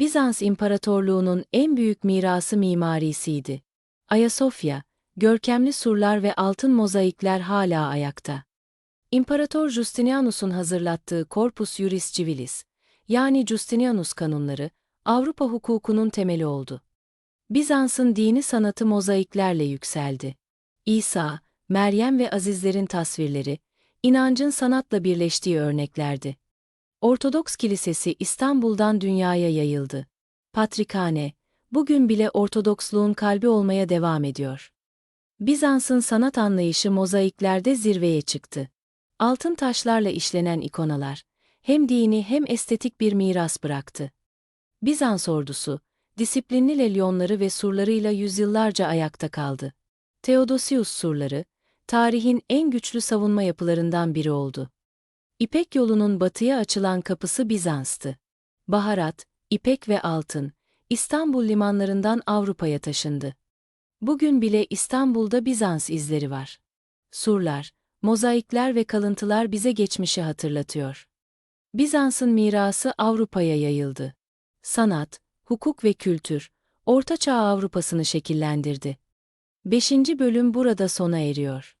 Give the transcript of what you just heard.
Bizans İmparatorluğu'nun en büyük mirası mimarisiydi. Ayasofya, görkemli surlar ve altın mozaikler hala ayakta. İmparator Justinianus'un hazırlattığı Corpus Juris Civilis, yani Justinianus kanunları, Avrupa hukukunun temeli oldu. Bizans'ın dini sanatı mozaiklerle yükseldi. İsa, Meryem ve Azizlerin tasvirleri, inancın sanatla birleştiği örneklerdi. Ortodoks Kilisesi İstanbul'dan dünyaya yayıldı. Patrikhane, bugün bile Ortodoksluğun kalbi olmaya devam ediyor. Bizans'ın sanat anlayışı mozaiklerde zirveye çıktı. Altın taşlarla işlenen ikonalar, hem dini hem estetik bir miras bıraktı. Bizans ordusu, disiplinli lelyonları ve surlarıyla yüzyıllarca ayakta kaldı. Theodosius surları, tarihin en güçlü savunma yapılarından biri oldu. İpek yolunun batıya açılan kapısı Bizans'tı. Baharat, ipek ve altın, İstanbul limanlarından Avrupa'ya taşındı. Bugün bile İstanbul'da Bizans izleri var. Surlar, mozaikler ve kalıntılar bize geçmişi hatırlatıyor. Bizans'ın mirası Avrupa'ya yayıldı. Sanat, hukuk ve kültür, Orta Çağ Avrupa'sını şekillendirdi. 5. bölüm burada sona eriyor.